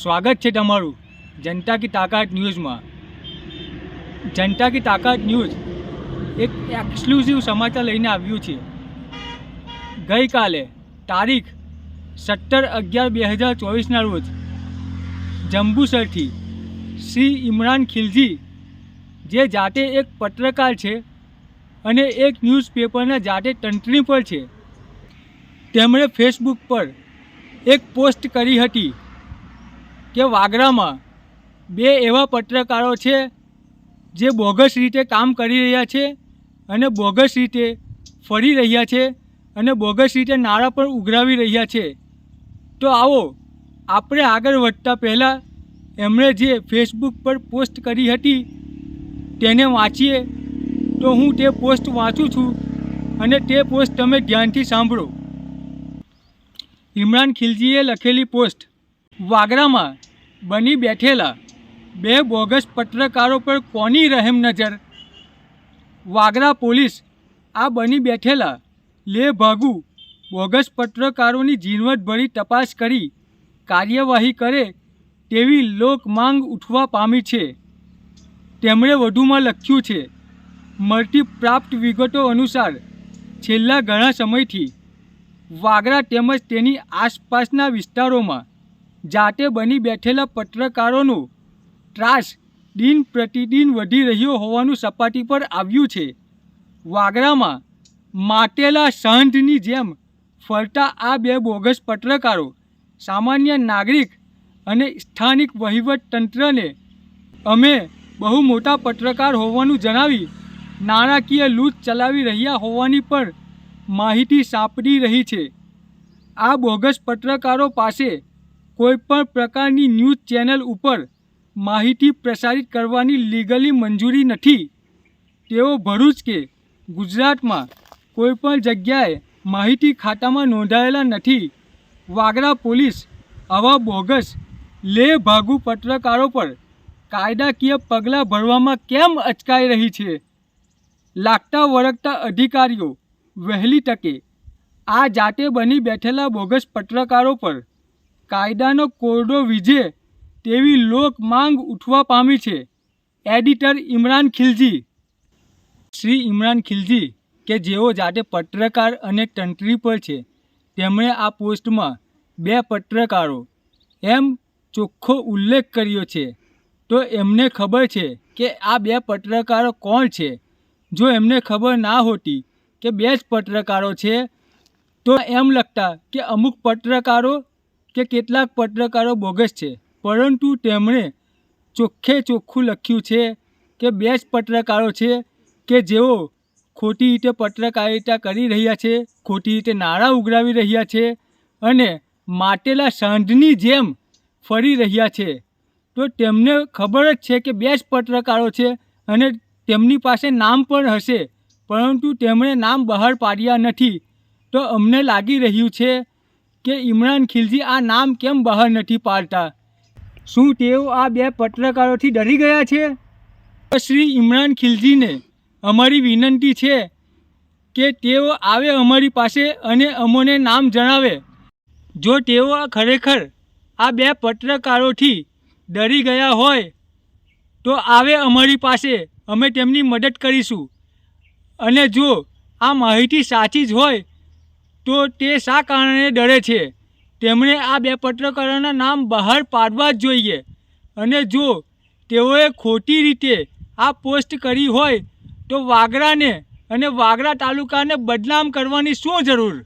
સ્વાગત છે તમારું જનતા કી તાકાત ન્યૂઝમાં. જનતા કી તાકાત ન્યૂઝ એક એક્સક્લુઝિવ સમાચાર લઈને આવ્યું છે. ગઈકાલે તારીખ સત્તર અગિયાર બે હજાર ચોવીસના રોજ જંબુસરથી શ્રી ઇમરાન ખિલજી, જે જાતે એક પત્રકાર છે અને એક ન્યૂઝપેપરના જાતે તંત્રી પર છે, તેમણે ફેસબુક પર એક પોસ્ટ કરી હતી. કે વાગરામાં બે એવા પત્રકારો છે જે બોગસ રીતે કામ કરી રહ્યા છે અને બોગસ રીતે ફરી રહ્યા છે અને બોગસ રીતે નાણાં પણ ઉઘરાવી રહ્યા છે. તો આવો, આપણે આગળ વધતા પહેલાં એમણે જે ફેસબુક પર પોસ્ટ કરી હતી તેને વાંચીએ. તો હું તે પોસ્ટ વાંચું છું અને તે પોસ્ટ તમે ધ્યાનથી સાંભળો. ઇમરાન ખિલજીએ લખેલી પોસ્ટ વાગરામાં બની બેઠેલા બે બોગસ પત્રકારો પર કોની રહેમ નજર? વાગરા પોલીસ આ બની બેઠેલા લે ભાગુ બોગસ પત્રકારોની ઝીણવટભરી તપાસ કરી કાર્યવાહી કરે તેવી લોક માંગ ઉઠવા પામી છે. તેમણે વધુમાં લખ્યું છે મળતી પ્રાપ્ત વિગતો અનુસાર છેલ્લા ઘણા સમયથી વાગરા તેમજ તેની આસપાસના વિસ્તારોમાં જાતે બની બેઠેલા પત્રકારોનો ત્રાસ દિન પ્રતિદિન વધી રહ્યો હોવાનું સપાટી પર આવ્યું છે. વાગરામાં માટેલા સંધની જેમ ફરતા આ બે બોગસ પત્રકારો સામાન્ય નાગરિક અને સ્થાનિક વહીવટ તંત્રને અમે બહુ મોટા પત્રકાર હોવાનું જણાવી નાણાકીય લૂંટ ચલાવી રહ્યા હોવાની પણ માહિતી સાંપડી રહી છે. આ બોગસ પત્રકારો પાસે કોઈપણ પ્રકારની ન્યૂઝ ચેનલ ઉપર માહિતી પ્રસારિત કરવાની લીગલી મંજૂરી નથી. તેઓ ભરૂચ કે ગુજરાતમાં કોઈપણ જગ્યાએ માહિતી ખાતામાં નોંધાયેલા નથી. વાગરા પોલીસ આવા બોગસ લે ભાગુ પત્રકારો પર કાયદાકીય પગલાં ભરવામાં કેમ અચકાઈ રહી છે? લાગતા વળગતા અધિકારીઓ વહેલી તકે આ જાતે બની બેઠેલા બોગસ પત્રકારો પર કાયદાનો કોરડો વિજે તેવી લોક માંગ ઉઠવા પામી છે. એડિટર ઇમરાન ખિલજી. શ્રી ઇમરાન ખિલજી, કે જેઓ જાતે પત્રકાર અને તંત્રી પર છે, તેમણે આ પોસ્ટમાં બે પત્રકારો એમ ચોખ્ખો ઉલ્લેખ કર્યો છે. તો એમને ખબર છે કે આ બે પત્રકારો કોણ છે? જો એમને ખબર ના હોતી કે બે જ પત્રકારો છે, તો એમ લખતા કે અમુક પત્રકારો કે કેટલાક પત્રકારો બોગસ છે. પરંતુ તેમણે ચોખ્ખે ચોખ્ખું લખ્યું છે કે બે જ પત્રકારો છે કે જેઓ ખોટી રીતે પત્રકારિતા કરી રહ્યા છે, ખોટી રીતે નાણાં ઉઘરાવી રહ્યા છે અને માટેલા સાંઢની જેમ ફરી રહ્યા છે. તો તેમને ખબર જ છે કે બે જ પત્રકારો છે અને તેમની પાસે નામ પણ હશે, પરંતુ તેમણે નામ બહાર પાડ્યા નથી. તો અમને લાગી રહ્યું છે કે ઇમરાન ખિલજી આ નામ કેમ બહાર નથી પાડતા? શું તેઓ આ બે પત્રકારોથી ડરી ગયા છે? શ્રી ઇમરાન ખિલજીને અમારી વિનંતી છે કે તેઓ આવે અમારી પાસે અને અમોને નામ જણાવે. જો તેઓ ખરેખર આ બે પત્રકારોથી ડરી ગયા હોય, તો આવે અમારી પાસે, અમે તેમની મદદ કરીશું. અને જો આ માહિતી સાચી જ હોય તો તે શા કારણે ડરે છે? તેમણે આ બે પત્રકારોના નામ બહાર પાડવા જ જોઈએ. અને જો તેઓએ ખોટી રીતે આ પોસ્ટ કરી હોય, તો વાગરાને અને વાગરા તાલુકાને બદનામ કરવાની શું જરૂર?